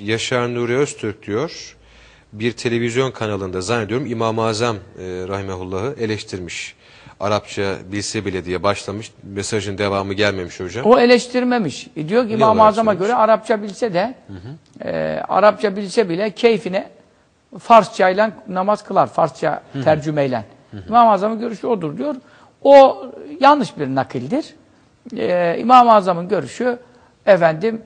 Yaşar Nuri Öztürk diyor bir televizyon kanalında zannediyorum İmam-ı Azam e, rahimehullah'ı eleştirmiş. Arapça bilse bile diye başlamış. Mesajın devamı gelmemiş hocam. O eleştirmemiş. E diyor ki İmam-ı Azam'a göre Arapça bilse de e, Arapça bilse bile keyfine Farsçayla namaz kılar. Farsça tercümeyle. İmam-ı Azam'ın görüşü odur diyor. O yanlış bir nakildir. E, İmam-ı Azam'ın görüşü efendim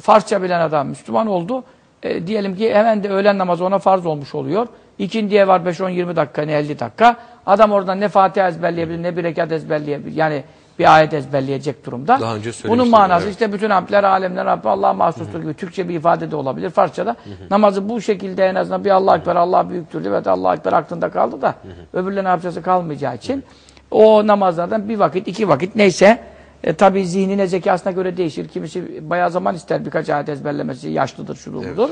Farsça bilen adam Müslüman oldu. E, diyelim ki hemen de öğlen namazı ona farz olmuş oluyor. İkindiye var 5-10-20 dakika ne 50 dakika. Adam oradan ne Fatiha ezberleyebilir ne bir rekat ezberleyebilir. Yani bir ayet ezberleyecek durumda. Daha önce Bunun manası evet. işte bütün hamdler, alemler Rabbi Allah'a mahsustur gibi Türkçe bir ifade de olabilir. Farsçada namazı bu şekilde en azından bir Allah Ekber, Allah büyüktür evet Allah Ekber aklında kaldı da öbürlerinin hafızası kalmayacağı için o namazlardan bir vakit, iki vakit neyse e, tabi zihnine zekasına göre değişir. Kimisi bayağı zaman ister birkaç ayet ezberlemesi, yaşlıdır, şudur budur.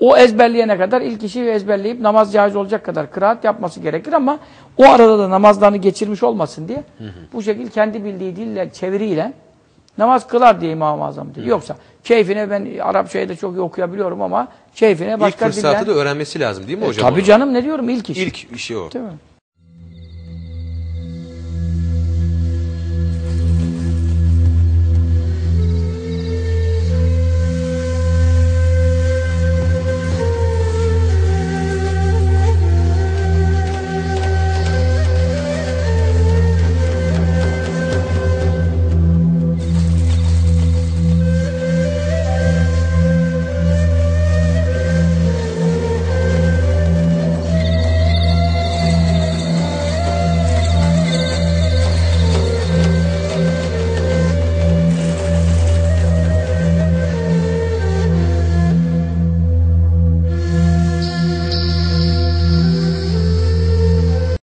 O ezberleyene kadar ilk kişi ezberleyip namaz caiz olacak kadar kıraat yapması gerekir ama o arada da namazlarını geçirmiş olmasın diye bu şekilde kendi bildiği dille, çeviriyle namaz kılar diye İmam-ı Azam diyor. Yoksa keyfine ben Arapçayı da çok iyi okuyabiliyorum ama keyfine İlk başka fırsatta dilden... da öğrenmesi lazım değil mi hocam? Tabii onu? canım ne diyorum ilk iş. İlk işi o. Değil mi?